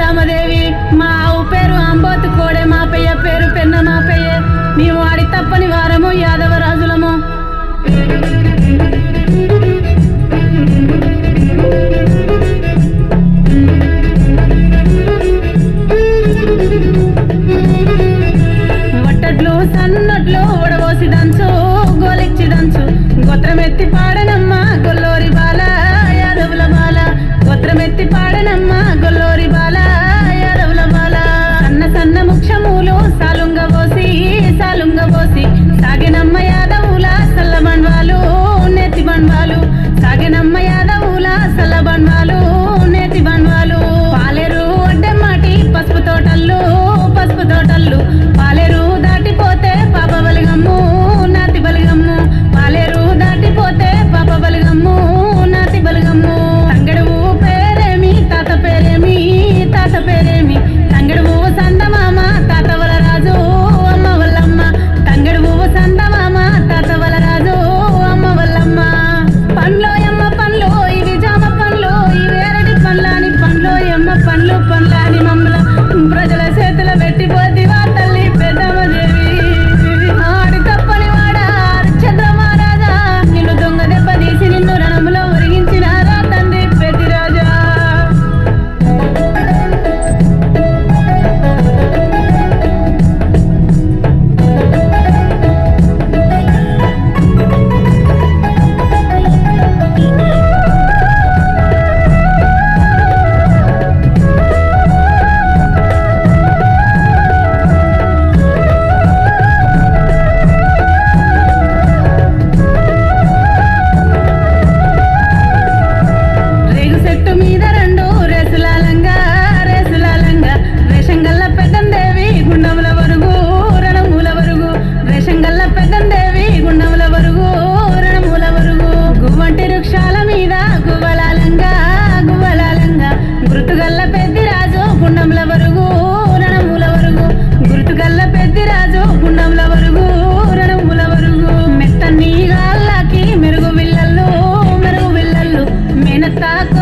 సీతామదేవి మా ఆవు పేరు అంబోతు కోడే మా పెయ్య పేరు పెన్న మాపయ్య మీ వాడి తప్పని వారము యాదవ రాజులము. వట్టట్లు సన్నట్లు ఉడవోసి దంచు గోలిచ్చి దంచు. గోత్రమెత్తి పాడనమ్మ la